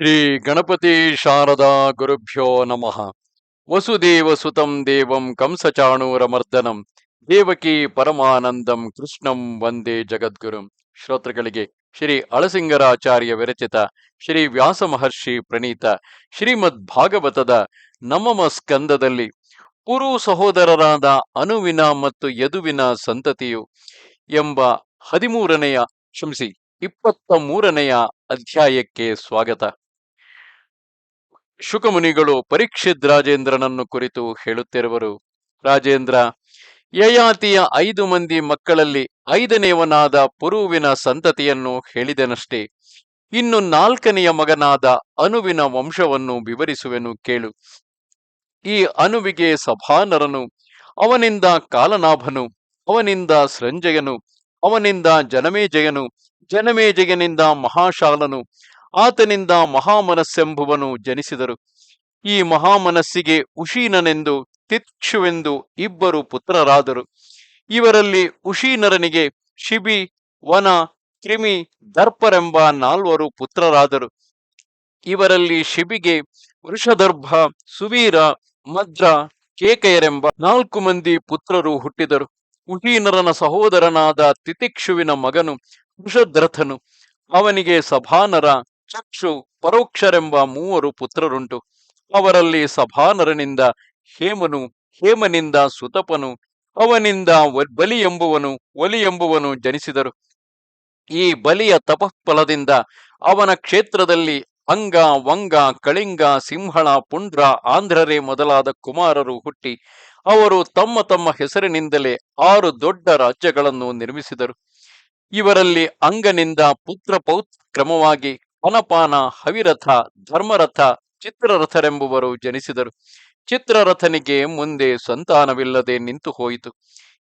ಶ್ರೀ ಗಣಪತಿ ಶಾರದಾ ಗುರುಭ್ಯೋ ನಮಃ. ವಸುದೇವ ಸುತಂ ದೇವಂ ಕಂಸಚಾಣೂರಮರ್ದನಂ. ದೇವಕಿ ಪರಮಾನಂದಂ ಕೃಷ್ಣಂ ವಂದೇ ಜಗದ್ಗುರುಂ. ಶ್ರೋತೃಗಳಿಗೆ ಶ್ರೀ ಅಳಸಿಂಗರಾಚಾರ್ಯ ವಿರಚಿತ ಶ್ರೀ ವ್ಯಾಸ ಮಹರ್ಷಿ ಪ್ರಣೀತ ಶ್ರೀಮದ್ ಭಾಗವತದ ನಮಮ ಸ್ಕಂದದಲ್ಲಿ ಕುರು ಸಹೋದರರಾದ ಅನುವಿನ ಮತ್ತು ಯದುವಿನ ಸಂತತಿಯು ಎಂಬ ಹದಿಮೂರನೆಯ ಕ್ಷಮಿಸಿ ಇಪ್ಪತ್ತ ಮೂರನೆಯ ಅಧ್ಯಾಯಕ್ಕೆ ಸ್ವಾಗತ. ಶುಕಮುನಿಗಳು ಪರೀಕ್ಷಿತ್ ರಾಜೇಂದ್ರನನ್ನು ಕುರಿತು ಹೇಳುತ್ತಿರುವರು. ರಾಜೇಂದ್ರ, ಯಯಾತಿಯ ಐದು ಮಂದಿ ಮಕ್ಕಳಲ್ಲಿ ಐದನೆಯವನಾದ ಪುರುವಿನ ಸಂತತಿಯನ್ನು ಹೇಳಿದನಷ್ಟೇ. ಇನ್ನು ನಾಲ್ಕನೆಯ ಮಗನಾದ ಅನುವಿನ ವಂಶವನ್ನು ವಿವರಿಸುವೆನು ಕೇಳು. ಈ ಅನುವಿಗೆ ಸಭಾನರನು, ಅವನಿಂದ ಕಾಲನಾಭನು, ಅವನಿಂದ ಸಂಜಯನು, ಅವನಿಂದ ಜನಮೇಜಯನು, ಜನಮೇಜಯನಿಂದ ಮಹಾಶಾಲನು ಆತನಿಂದ ಮಹಾಮನಸ್ಸೆಂಬುವನು ಜನಿಸಿದರು. ಈ ಮಹಾಮನಸ್ಸಿಗೆ ಉಶೀನನೆಂದು ತಿಕ್ಷುವೆಂದು ಇಬ್ಬರು ಪುತ್ರರಾದರು. ಇವರಲ್ಲಿ ಉಶೀನರನಿಗೆ ಶಿಬಿ, ವನ, ಕ್ರಿಮಿ, ದರ್ಪರೆಂಬ ನಾಲ್ವರು ಪುತ್ರರಾದರು. ಇವರಲ್ಲಿ ಶಿಬಿಗೆ ವೃಷದರ್ಭ ಸುವೀರ ಮದ್ರ ಕೇಕಯರೆಂಬ ನಾಲ್ಕು ಮಂದಿ ಪುತ್ರರು ಹುಟ್ಟಿದರು. ಉಶೀನರನ ಸಹೋದರನಾದ ತಿತಿಕ್ಷುವಿನ ಮಗನು ವೃಷದ್ರಥನು. ಅವನಿಗೆ ಸಭಾನರ ಚಕ್ಷು ಪರೋಕ್ಷರೆಂಬ ಮೂವರು ಪುತ್ರರುಂಟು. ಅವರಲ್ಲಿ ಸಭಾನರನಿಂದ ಹೇಮನು, ಹೇಮನಿಂದ ಸುತಪನು, ಅವನಿಂದ ಬಲಿ ಎಂಬುವನು, ಒಲಿ ಎಂಬುವನು ಜನಿಸಿದರು. ಈ ಬಲಿಯ ತಪಃಫಲದಿಂದ ಅವನ ಕ್ಷೇತ್ರದಲ್ಲಿ ಅಂಗ, ವಂಗ, ಕಳಿಂಗ, ಸಿಂಹಳ, ಪುಂಡ್ರ, ಆಂಧ್ರರೇ ಮೊದಲಾದ ಕುಮಾರರು ಹುಟ್ಟಿ, ಅವರು ತಮ್ಮ ತಮ್ಮ ಹೆಸರಿನಿಂದಲೇ ಆರು ದೊಡ್ಡ ರಾಜ್ಯಗಳನ್ನು ನಿರ್ಮಿಸಿದರು. ಇವರಲ್ಲಿ ಅಂಗನಿಂದ ಪುತ್ರ ಪೌತ್ ಕ್ರಮವಾಗಿ ಅನಪಾನ, ಹವಿರಥ, ಧರ್ಮರಥ, ಚಿತ್ರರಥರೆಂಬುವರು ಜನಿಸಿದರು. ಚಿತ್ರರಥನಿಗೆ ಮುಂದೆ ಸಂತಾನವಿಲ್ಲದೆ ನಿಂತು ಹೋಯಿತು.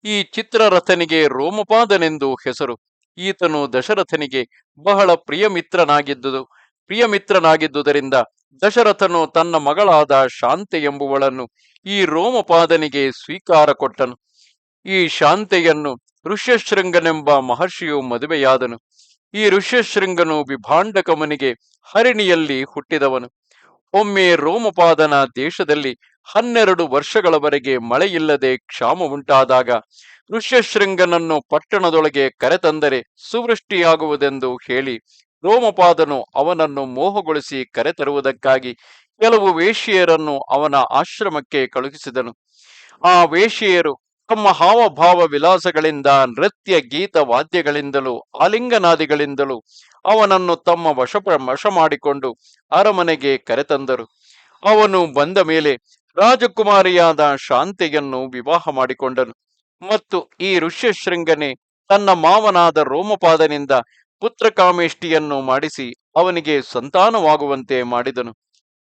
ಈ ಚಿತ್ರರಥನಿಗೆ ರೋಮಪಾದನೆಂದು ಹೆಸರು. ಈತನು ದಶರಥನಿಗೆ ಬಹಳ ಪ್ರಿಯಮಿತ್ರನಾಗಿದ್ದುದು. ಪ್ರಿಯಮಿತ್ರನಾಗಿದ್ದುದರಿಂದ ದಶರಥನು ತನ್ನ ಮಗಳಾದ ಶಾಂತೆ ಎಂಬುವಳನ್ನು ಈ ರೋಮಪಾದನಿಗೆ ಸ್ವೀಕಾರ ಕೊಟ್ಟನು. ಈ ಶಾಂತೆಯನ್ನು ಋಷ್ಯಶೃಂಗನೆಂಬ ಮಹರ್ಷಿಯು ಮದುವೆಯಾದನು. ಈ ಋಷ್ಯಶೃಂಗನು ವಿಭಾಂಡಕಮನಿಗೆ ಹರಿಣಿಯಲ್ಲಿ ಹುಟ್ಟಿದವನು. ಒಮ್ಮೆ ರೋಮಪಾದನ ದೇಶದಲ್ಲಿ ಹನ್ನೆರಡು ವರ್ಷಗಳವರೆಗೆ ಮಳೆಯಿಲ್ಲದೆ ಕ್ಷಾಮ ಉಂಟಾದಾಗ ಋಷ್ಯಶೃಂಗನನ್ನು ಪಟ್ಟಣದೊಳಗೆ ಕರೆತಂದರೆ ಸುವೃಷ್ಟಿಯಾಗುವುದೆಂದು ಹೇಳಿ ರೋಮಪಾದನು ಅವನನ್ನು ಮೋಹಗೊಳಿಸಿ ಕರೆತರುವುದಕ್ಕಾಗಿ ಕೆಲವು ವೇಶ್ಯೆಯರನ್ನು ಅವನ ಆಶ್ರಮಕ್ಕೆ ಕಳುಹಿಸಿದನು. ಆ ವೇಶ್ಯೆಯರು ತಮ್ಮ ಹಾವಭಾವ ವಿಲಾಸಗಳಿಂದ, ನೃತ್ಯ ಗೀತ ವಾದ್ಯಗಳಿಂದಲೂ, ಆಲಿಂಗನಾದಿಗಳಿಂದಲೂ ಅವನನ್ನು ತಮ್ಮ ವಶ ವಶ ಮಾಡಿಕೊಂಡು ಅರಮನೆಗೆ ಕರೆತಂದರು. ಅವನು ಬಂದ ಮೇಲೆ ರಾಜಕುಮಾರಿಯಾದ ಶಾಂತಿಯನ್ನು ವಿವಾಹ ಮಾಡಿಕೊಂಡನು ಮತ್ತು ಈ ಋಷ್ಯಶೃಂಗನೆ ತನ್ನ ಮಾವನಾದ ರೋಮಪಾದನಿಂದ ಪುತ್ರಕಾಮೇಷ್ಟಿಯನ್ನು ಮಾಡಿಸಿ ಅವನಿಗೆ ಸಂತಾನವಾಗುವಂತೆ ಮಾಡಿದನು.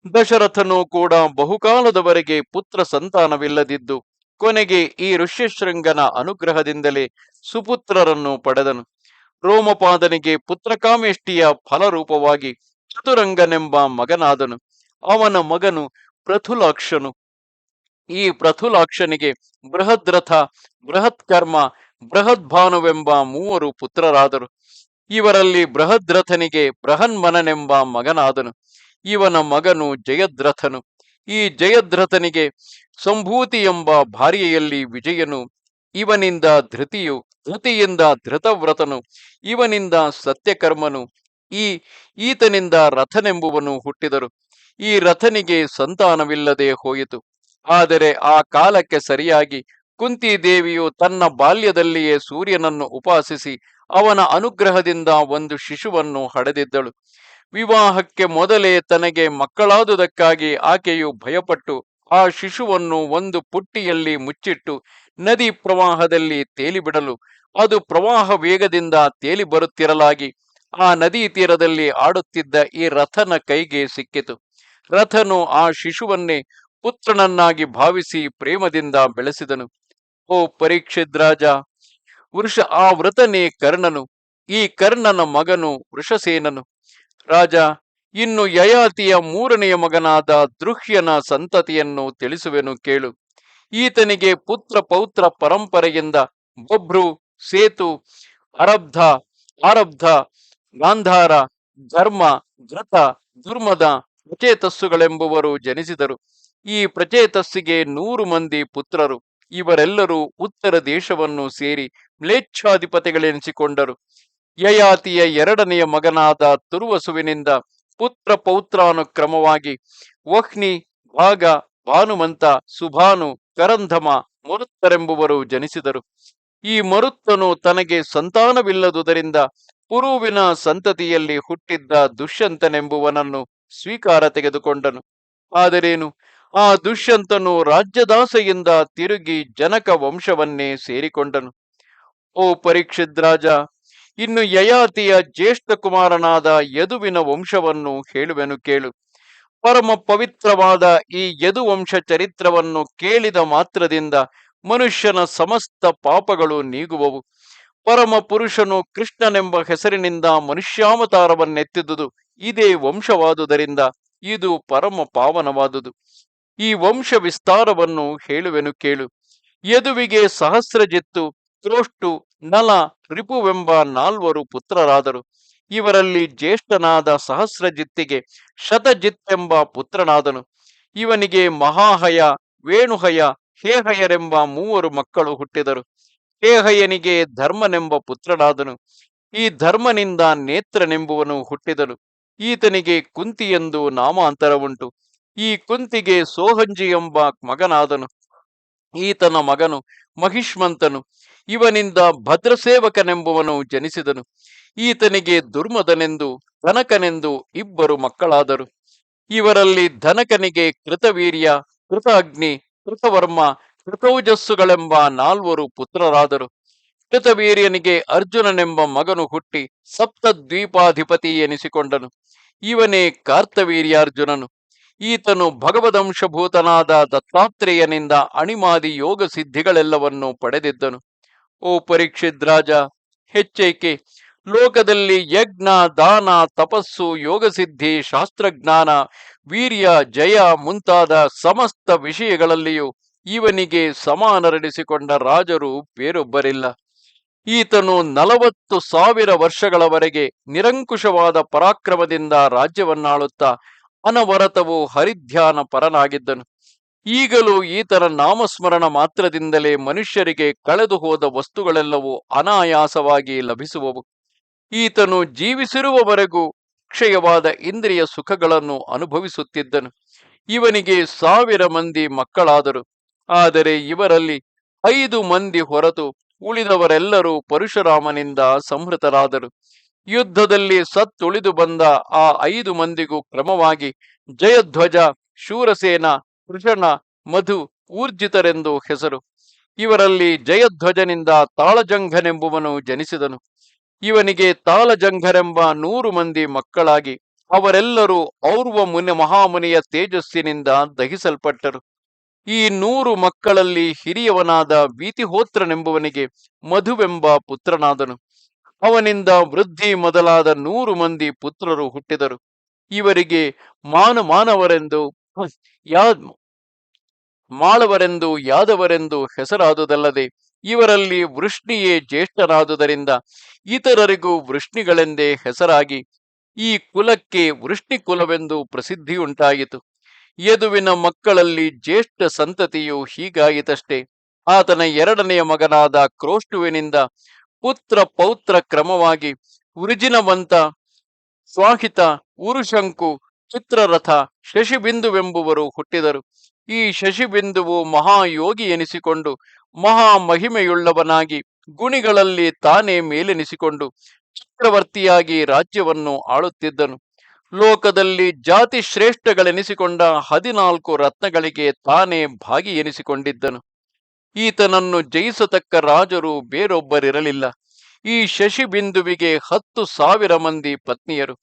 ದಶರಥನು ಕೂಡ ಬಹುಕಾಲದವರೆಗೆ ಪುತ್ರ ಸಂತಾನವಿಲ್ಲದಿದ್ದು ಕೊನೆಗೆ ಈ ಋಷ್ಯಶೃಂಗನ ಅನುಗ್ರಹದಿಂದಲೇ ಸುಪುತ್ರರನ್ನು ಪಡೆದನು. ರೋಮಪಾದನಿಗೆ ಪುತ್ರಕಾಮೇಷ್ಟಿಯ ಫಲರೂಪವಾಗಿ ಚತುರಂಗನೆಂಬ ಮಗನಾದನು. ಅವನ ಮಗನು ಪ್ರಥುಲಾಕ್ಷನು. ಈ ಪ್ರಥುಲಾಕ್ಷನಿಗೆ ಬೃಹದ್ರಥ, ಬೃಹತ್ಕರ್ಮ, ಬೃಹದ್ಭಾನುವೆಂಬ ಮೂವರು ಪುತ್ರರಾದರು. ಇವರಲ್ಲಿ ಬೃಹದ್ರಥನಿಗೆ ಬೃಹನ್ಮನನೆಂಬ ಮಗನಾದನು. ಇವನ ಮಗನು ಜಯದ್ರಥನು. ಈ ಜಯದ್ರಥನಿಗೆ ಸಂಭೂತಿ ಎಂಬ ಭಾರ್ಯೆಯಲ್ಲಿ ವಿಜಯನು, ಇವನಿಂದ ಧೃತಿಯು, ಧೃತಿಯಿಂದ ಧೃತವ್ರತನು, ಇವನಿಂದ ಸತ್ಯಕರ್ಮನು, ಈ ಈತನಿಂದ ರಥನೆಂಬುವನು ಹುಟ್ಟಿದರು. ಈ ರಥನಿಗೆ ಸಂತಾನವಿಲ್ಲದೆ ಹೋಯಿತು. ಆದರೆ ಆ ಕಾಲಕ್ಕೆ ಸರಿಯಾಗಿ ಕುಂತಿ ದೇವಿಯು ತನ್ನ ಬಾಲ್ಯದಲ್ಲಿಯೇ ಸೂರ್ಯನನ್ನು ಉಪಾಸಿಸಿ ಅವನ ಅನುಗ್ರಹದಿಂದ ಒಂದು ಶಿಶುವನ್ನು ಹಡೆದಿದ್ದಳು. ವಿವಾಹಕ್ಕೆ ಮೊದಲೇ ತನಗೆ ಮಕ್ಕಳಾದುದಕ್ಕಾಗಿ ಆಕೆಯು ಭಯಪಟ್ಟು ಆ ಶಿಶುವನ್ನು ಒಂದು ಪುಟ್ಟಿಯಲ್ಲಿ ಮುಚ್ಚಿಟ್ಟು ನದಿ ಪ್ರವಾಹದಲ್ಲಿ ತೇಲಿಬಿಡಲು, ಅದು ಪ್ರವಾಹ ವೇಗದಿಂದ ತೇಲಿ ಬರುತ್ತಿರಲಾಗಿ ಆ ನದಿ ತೀರದಲ್ಲಿ ಆಡುತ್ತಿದ್ದ ಈ ರಥನ ಕೈಗೆ ಸಿಕ್ಕಿತು. ರಥನು ಆ ಶಿಶುವನ್ನೇ ಪುತ್ರನನ್ನಾಗಿ ಭಾವಿಸಿ ಪ್ರೇಮದಿಂದ ಬೆಳೆಸಿದನು. ಓ ಪರೀಕ್ಷಿದ್ರಾಜ ವೃಷ, ಆ ವೃತನೇ ಕರ್ಣನು, ಈ ಕರ್ಣನ ಮಗನು ವೃಷಸೇನನು. ರಾಜ, ಇನ್ನು ಯಯಾತಿಯ ಮೂರನೆಯ ಮಗನಾದ ದೃಹ್ಯನ ಸಂತತಿಯನ್ನು ತಿಳಿಸುವೆನು ಕೇಳು. ಈತನಿಗೆ ಪುತ್ರ ಪೌತ್ರ ಪರಂಪರೆಯಿಂದ ಬೊಬ್ರು, ಸೇತು, ಅರಬ್ಧ, ಆರಬ್ಧ, ಗಾಂಧಾರ, ಧರ್ಮ ಧೃತ ದುರ್ಮದ ಪ್ರಚೇತಸ್ಸುಗಳೆಂಬುವರು ಜನಿಸಿದರು. ಈ ಪ್ರಚೇತಸ್ಸಿಗೆ ನೂರು ಮಂದಿ ಪುತ್ರರು. ಇವರೆಲ್ಲರೂ ಉತ್ತರ ದೇಶವನ್ನು ಸೇರಿ ಮ್ಲೇಚ್ಛಾಧಿಪತಿಗಳೆನಿಸಿಕೊಂಡರು. ಯಯಾತಿಯ ಎರಡನೆಯ ಮಗನಾದ ತುರುವಸುವಿನಿಂದ ಪುತ್ರ ಪೌತ್ರಾನುಕ್ರಮವಾಗಿ ವಹ್ನಿ ಭಾಗ ಭಾನುಮಂತ ಸುಭಾನು ಕರಂಧಮ ಮರುತ್ತರೆಂಬುವರು ಜನಿಸಿದರು. ಈ ಮರುತ್ತನು ತನಗೆ ಸಂತಾನವಿಲ್ಲದುದರಿಂದ ಪುರುವಿನ ಸಂತತಿಯಲ್ಲಿ ಹುಟ್ಟಿದ್ದ ದುಷ್ಯಂತನೆಂಬುವನನ್ನು ಸ್ವೀಕಾರ ತೆಗೆದುಕೊಂಡನು. ಆದರೇನು? ಆ ದುಷ್ಯಂತನು ರಾಜ್ಯದಾಸೆಯಿಂದ ತಿರುಗಿ ಜನಕ ವಂಶವನ್ನೇ ಸೇರಿಕೊಂಡನು. ಓ ಪರೀಕ್ಷಿತ್ ರಾಜ ಇನ್ನು ಯಯಾತಿಯ ಜ್ಯೇಷ್ಠ ಕುಮಾರನಾದ ಯದುವಿನ ವಂಶವನ್ನು ಹೇಳುವೆನು ಕೇಳು. ಪರಮ ಪವಿತ್ರವಾದ ಈ ಯದುವಂಶ ಚರಿತ್ರವನ್ನು ಕೇಳಿದ ಮಾತ್ರದಿಂದ ಮನುಷ್ಯನ ಸಮಸ್ತ ಪಾಪಗಳು ನೀಗುವವು. ಪರಮ ಪುರುಷನು ಕೃಷ್ಣನೆಂಬ ಹೆಸರಿನಿಂದ ಮನುಷ್ಯಾವತಾರವನ್ನೆತ್ತಿದುದು. ಇದೇ ವಂಶವಾದುದರಿಂದ ಇದು ಪರಮ ಪಾವನವಾದುದು. ಈ ವಂಶ ವಿಸ್ತಾರವನ್ನು ಹೇಳುವೆನು ಕೇಳು. ಯದುವಿಗೆ ಸಹಸ್ರಜಿತ್ತು ಕ್ರೋಷ್ಟು ನಲ ರಿಪುವೆಂಬ ನಾಲ್ವರು ಪುತ್ರರಾದರು. ಇವರಲ್ಲಿ ಜ್ಯೇಷ್ಠನಾದ ಸಹಸ್ರಜಿತ್ತಿಗೆ ಎಂಬ ಪುತ್ರನಾದನು. ಇವನಿಗೆ ಮಹಾಹಯ, ವೇಣುಹಯ, ಹೇಹಯರೆಂಬ ಮೂವರು ಮಕ್ಕಳು ಹುಟ್ಟಿದರು. ಹೇಹಯನಿಗೆ ಧರ್ಮನೆಂಬ ಪುತ್ರನಾದನು. ಈ ಧರ್ಮನಿಂದ ನೇತ್ರನೆಂಬುವನು ಹುಟ್ಟಿದನು. ಈತನಿಗೆ ಕುಂತಿ ಎಂದು ನಾಮಾಂತರವುಂಟು. ಈ ಕುಂತಿಗೆ ಸೋಹಂಜಿ ಎಂಬ ಮಗನಾದನು. ಈತನ ಮಗನು ಮಹಿಷ್ಮಂತನು. ಇವನಿಂದ ಭದ್ರಸೇವಕನೆಂಬುವನು ಜನಿಸಿದನು. ಈತನಿಗೆ ದುರ್ಮದನೆಂದು, ಧನಕನೆಂದು ಇಬ್ಬರು ಮಕ್ಕಳಾದರು. ಇವರಲ್ಲಿ ಧನಕನಿಗೆ ಕೃತವೀರ್ಯ ಕೃತ ಅಗ್ನಿ ಕೃತವರ್ಮ, ಕೃತೌಜಸ್ಸುಗಳೆಂಬ ನಾಲ್ವರು ಪುತ್ರರಾದರು. ಕೃತವೀರ್ಯನಿಗೆ ಅರ್ಜುನನೆಂಬ ಮಗನು ಹುಟ್ಟಿ ಸಪ್ತದ್ವೀಪಾಧಿಪತಿ ಎನಿಸಿಕೊಂಡನು. ಇವನೇ ಕಾರ್ತವೀರ್ಯಾರ್ಜುನನು. ಈತನು ಭಗವದಂಶಭೂತನಾದ ದತ್ತಾತ್ರೇಯನಿಂದ ಅಣಿಮಾದಿ ಯೋಗ ಸಿದ್ಧಿಗಳೆಲ್ಲವನ್ನೂ ಪಡೆದಿದ್ದನು. ಓ ಪರೀಕ್ಷಿತ್ ರಾಜ, ಹೆಚ್ಚೇಕೆ? ಲೋಕದಲ್ಲಿ ಯಜ್ಞ, ದಾನ, ತಪಸ್ಸು, ಯೋಗಸಿದ್ಧಿ, ಶಾಸ್ತ್ರಜ್ಞಾನ, ವೀರ್ಯ, ಜಯ ಮುಂತಾದ ಸಮಸ್ತ ವಿಷಯಗಳಲ್ಲಿಯೂ ಇವನಿಗೆ ಸಮಾನರಡಿಸಿಕೊಂಡ ರಾಜರು ಬೇರೊಬ್ಬರಿಲ್ಲ. ಈತನು ನಲವತ್ತು ಸಾವಿರ ವರ್ಷಗಳವರೆಗೆ ನಿರಂಕುಶವಾದ ಪರಾಕ್ರಮದಿಂದ ರಾಜ್ಯವನ್ನಾಳುತ್ತಾ ಅನವರತವು ಹರಿಧ್ಯಾನ ಪರನಾಗಿದ್ದನು ಈಗಲೂ ಈತನ ನಾಮಸ್ಮರಣ ಮಾತ್ರದಿಂದಲೇ ಮನುಷ್ಯರಿಗೆ ಕಳೆದು ಹೋದ ವಸ್ತುಗಳೆಲ್ಲವೂ ಅನಾಯಾಸವಾಗಿ ಲಭಿಸುವವು. ಈತನು ಜೀವಿಸಿರುವವರೆಗೂ ಕ್ಷಯವಾದ ಇಂದ್ರಿಯ ಸುಖಗಳನ್ನು ಅನುಭವಿಸುತ್ತಿದ್ದನು. ಇವನಿಗೆ ಸಾವಿರ ಮಂದಿ ಮಕ್ಕಳಾದರು. ಆದರೆ ಇವರಲ್ಲಿ ಐದು ಮಂದಿ ಹೊರತು ಉಳಿದವರೆಲ್ಲರೂ ಪರಶುರಾಮನಿಂದ ಸಂಹೃತರಾದರು. ಯುದ್ಧದಲ್ಲಿ ಸತ್ತುಳಿದು ಬಂದ ಆ ಐದು ಮಂದಿಗೂ ಕ್ರಮವಾಗಿ ಜಯಧ್ವಜ, ಶೂರಸೇನ ಕೃಷಣ ಮಧು ಊರ್ಜಿತರೆಂದು ಹೆಸರು. ಇವರಲ್ಲಿ ಜಯಧ್ವಜನಿಂದ ತಾಳಜಂಘನೆಂಬುವನು ಜನಿಸಿದನು. ಇವನಿಗೆ ತಾಳಜಂಘರೆಂಬ ನೂರು ಮಂದಿ ಮಕ್ಕಳಾಗಿ ಅವರೆಲ್ಲರೂ ಔರ್ವ ಮುನಿ ಮಹಾಮುನಿಯ ತೇಜಸ್ಸಿನಿಂದ ದಹಿಸಲ್ಪಟ್ಟರು. ಈ ನೂರು ಮಕ್ಕಳಲ್ಲಿ ಹಿರಿಯವನಾದ ವೀತಿಹೋತ್ರನೆಂಬುವನಿಗೆ ಮಧುವೆಂಬ ಪುತ್ರನಾದನು. ಅವನಿಂದ ವೃದ್ಧಿ ಮೊದಲಾದ ನೂರು ಮಂದಿ ಪುತ್ರರು ಹುಟ್ಟಿದರು. ಇವರಿಗೆ ಮಾನ ಮಾನವರೆಂದು ಯಾ ಮಾಳವರೆಂದು ಯಾದವರೆಂದು ಹೆಸರಾದುದಲ್ಲದೆ ಇವರಲ್ಲಿ ವೃಷ್ಣಿಯೇ ಜ್ಯೇಷ್ಠನಾದುದರಿಂದ ಇತರರಿಗೂ ವೃಷ್ಣಿಗಳೆಂದೇ ಹೆಸರಾಗಿ ಈ ಕುಲಕ್ಕೆ ವೃಷ್ಣಿ ಕುಲವೆಂದು ಪ್ರಸಿದ್ಧಿಯುಂಟಾಯಿತು. ಯದುವಿನ ಮಕ್ಕಳಲ್ಲಿ ಜ್ಯೇಷ್ಠ ಸಂತತಿಯು ಹೀಗಾಯಿತಷ್ಟೇ. ಆತನ ಎರಡನೆಯ ಮಗನಾದ ಕ್ರೋಷ್ಟುವಿನಿಂದ ಪುತ್ರ ಪೌತ್ರ ಕ್ರಮವಾಗಿ ವೃಜಿನವಂತ, ಸ್ವಾಹಿತ, ಉರುಶಂಕು ಚಿತ್ರರಥ ಶಶಿಬಿಂದುವೆಂಬುವರು ಹುಟ್ಟಿದರು. ಈ ಶಶಿಬಿಂದುವು ಮಹಾಯೋಗಿ ಎನಿಸಿಕೊಂಡು ಮಹಾ ಮಹಿಮೆಯುಳ್ಳವನಾಗಿ ಗುಣಿಗಳಲ್ಲಿ ತಾನೇ ಮೇಲೆನಿಸಿಕೊಂಡು ಚಕ್ರವರ್ತಿಯಾಗಿ ರಾಜ್ಯವನ್ನು ಆಳುತ್ತಿದ್ದನು. ಲೋಕದಲ್ಲಿ ಜಾತಿ ಶ್ರೇಷ್ಠಗಳೆನಿಸಿಕೊಂಡ ಹದಿನಾಲ್ಕು ರತ್ನಗಳಿಗೆ ತಾನೇ ಭಾಗಿ ಎನಿಸಿಕೊಂಡಿದ್ದನು. ಈತನನ್ನು ಜಯಿಸತಕ್ಕ ರಾಜರು ಬೇರೊಬ್ಬರಿರಲಿಲ್ಲ. ಈ ಶಶಿಬಿಂದುವಿಗೆ ಹತ್ತು ಸಾವಿರ ಮಂದಿ ಪತ್ನಿಯರು.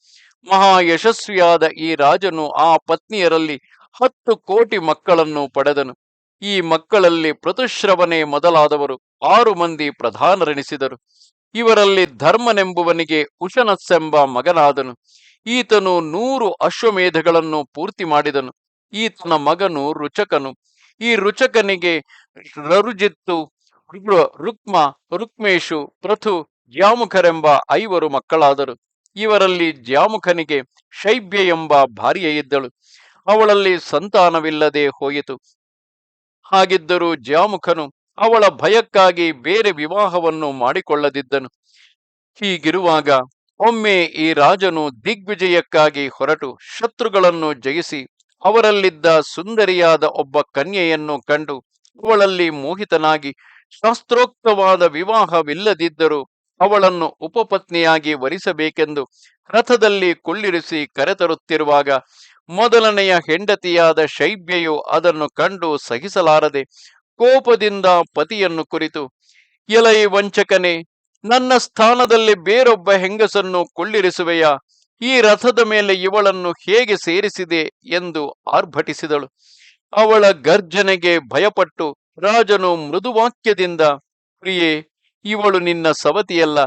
ಮಹಾ ಯಶಸ್ವಿಯಾದ ಈ ರಾಜನು ಆ ಪತ್ನಿಯರಲ್ಲಿ ಹತ್ತು ಕೋಟಿ ಮಕ್ಕಳನ್ನು ಪಡೆದನು. ಈ ಮಕ್ಕಳಲ್ಲಿ ಪ್ರತುಶ್ರವನೆ ಮೊದಲಾದವರು ಆರು ಮಂದಿ ಪ್ರಧಾನರೆನಿಸಿದರು. ಇವರಲ್ಲಿ ಧರ್ಮನೆಂಬುವನಿಗೆ ಉಶನಸ್ಸೆಂಬ ಮಗನಾದನು. ಈತನು ನೂರು ಅಶ್ವಮೇಧಗಳನ್ನು ಪೂರ್ತಿ ಮಾಡಿದನು. ಈತನ ಮಗನು ರುಚಕನು. ಈ ರುಚಕನಿಗೆ ರರುಜಿತ್ತು ರುಕ್ಮ, ರುಕ್ಮೇಶು, ಪ್ರಥು ಜಾಮುಖರೆಂಬ ಐವರು ಮಕ್ಕಳಾದರು. ಇವರಲ್ಲಿ ಜ್ಯಾಮುಖನಿಗೆ ಶೈಬ್ಯ ಎಂಬ ಭಾರ್ಯ ಇದ್ದಳು. ಅವಳಲ್ಲಿ ಸಂತಾನವಿಲ್ಲದೆ ಹೋಯಿತು. ಹಾಗಿದ್ದರೂ ಜ್ಯಾಮುಖನು ಅವಳ ಭಯಕ್ಕಾಗಿ ಬೇರೆ ವಿವಾಹವನ್ನು ಮಾಡಿಕೊಳ್ಳದಿದ್ದನು. ಹೀಗಿರುವಾಗ ಒಮ್ಮೆ ಈ ರಾಜನು ದಿಗ್ವಿಜಯಕ್ಕಾಗಿ ಹೊರಟು ಶತ್ರುಗಳನ್ನು ಜಯಿಸಿ ಅವರಲ್ಲಿದ್ದ ಸುಂದರಿಯಾದ ಒಬ್ಬ ಕನ್ಯೆಯನ್ನು ಕಂಡು ಅವಳಲ್ಲಿ ಮೋಹಿತನಾಗಿ ಶಾಸ್ತ್ರೋಕ್ತವಾದ ವಿವಾಹವಿಲ್ಲದಿದ್ದರೂ ಅವಳನ್ನು ಉಪಪತ್ನಿಯಾಗಿ ವರಿಸಬೇಕೆಂದು ರಥದಲ್ಲಿ ಕುಳ್ಳಿರಿಸಿ ಕರೆತರುತ್ತಿರುವಾಗ ಮೊದಲನೆಯ ಹೆಂಡತಿಯಾದ ಶೈಬ್ಯೆಯು ಅದನ್ನು ಕಂಡು ಸಹಿಸಲಾರದೆ ಕೋಪದಿಂದ ಪತಿಯನ್ನು ಕುರಿತು, ಎಲೈ ವಂಚಕನೇ, ನನ್ನ ಸ್ಥಾನದಲ್ಲಿ ಬೇರೊಬ್ಬ ಹೆಂಗಸನ್ನು ಕುಳ್ಳಿರಿಸುವೆಯ? ಈ ರಥದ ಮೇಲೆ ಇವಳನ್ನು ಹೇಗೆ ಸೇರಿಸಿದೆ? ಎಂದು ಆರ್ಭಟಿಸಿದಳು. ಅವಳ ಗರ್ಜನೆಗೆ ಭಯಪಟ್ಟು ರಾಜನು ಮೃದುವಾಕ್ಯದಿಂದ, ಪ್ರಿಯೇ ಇವಳು ನಿನ್ನ ಸವತಿಯಲ್ಲ,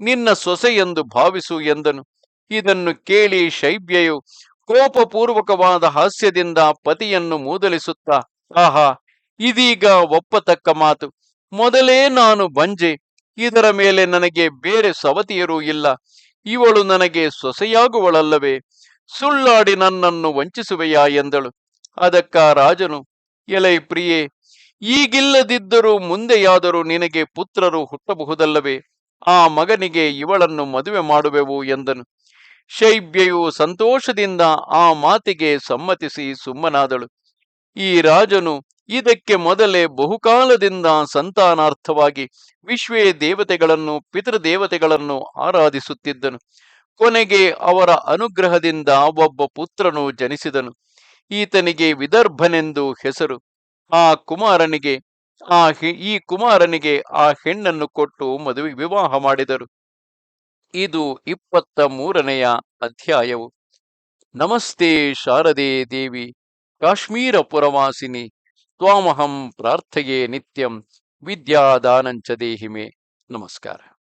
ನಿನ್ನ ಸೊಸೆ ಎಂದು ಭಾವಿಸು ಎಂದನು. ಇದನ್ನು ಕೇಳಿ ಶೈಬ್ಯೆಯು ಕೋಪಪೂರ್ವಕವಾದ ಹಾಸ್ಯದಿಂದ ಪತಿಯನ್ನು ಮೂದಲಿಸುತ್ತಾ, ಆಹಾ, ಇದೀಗ ಒಪ್ಪತಕ್ಕ ಮಾತು. ಮೊದಲೇ ನಾನು ಬಂಜೆ. ಇದರ ಮೇಲೆ ನನಗೆ ಬೇರೆ ಸವತಿಯರೂ ಇಲ್ಲ. ಇವಳು ನನಗೆ ಸೊಸೆಯಾಗುವಳಲ್ಲವೇ. ಸುಳ್ಳಾಡಿ ನನ್ನನ್ನು ವಂಚಿಸುವೆಯಾ? ಎಂದಳು. ಅದಕ್ಕ ರಾಜನು, ಎಲೈ ಪ್ರಿಯೆ ಈಗಿಲ್ಲದಿದ್ದರೂ ಮುಂದೆಯಾದರೂ ನಿನಗೆ ಪುತ್ರರು ಹುಟ್ಟಬಹುದಲ್ಲವೇ? ಆ ಮಗನಿಗೆ ಇವಳನ್ನು ಮದುವೆ ಮಾಡುವೆವು ಎಂದನು. ಶೈಬ್ಯೆಯು ಸಂತೋಷದಿಂದ ಆ ಮಾತಿಗೆ ಸಮ್ಮತಿಸಿ ಸುಮ್ಮನಾದಳು. ಈ ರಾಜನು ಇದಕ್ಕೆ ಮೊದಲೇ ಬಹುಕಾಲದಿಂದ ಸಂತಾನಾರ್ಥವಾಗಿ ವಿಶ್ವೇ ದೇವತೆಗಳನ್ನು, ಪಿತೃದೇವತೆಗಳನ್ನು ಆರಾಧಿಸುತ್ತಿದ್ದನು. ಕೊನೆಗೆ ಅವರ ಅನುಗ್ರಹದಿಂದ ಒಬ್ಬ ಪುತ್ರನು ಜನಿಸಿದನು. ಈತನಿಗೆ ವಿದರ್ಭನೆಂದು ಹೆಸರು. ಆ ಕುಮಾರನಿಗೆ, ಆ ಈ ಕುಮಾರನಿಗೆ ಆ ಹೆಣ್ಣನ್ನು ಕೊಟ್ಟು ಮದುವೆ ವಿವಾಹ ಮಾಡಿದರು. ಇದು ಇಪ್ಪತ್ತ ಮೂರನೆಯ ಅಧ್ಯಾಯವು. ನಮಸ್ತೆ ಶಾರದೆ ದೇವಿ ಕಾಶ್ಮೀರ ಪುರವಾಸಿನಿ ತ್ವಾಮಹಂ ಪ್ರಾರ್ಥೆಯೇ ನಿತ್ಯಂ, ವಿದ್ಯಾದಾನಂಚ ದೇಹಿಮೆ. ನಮಸ್ಕಾರ.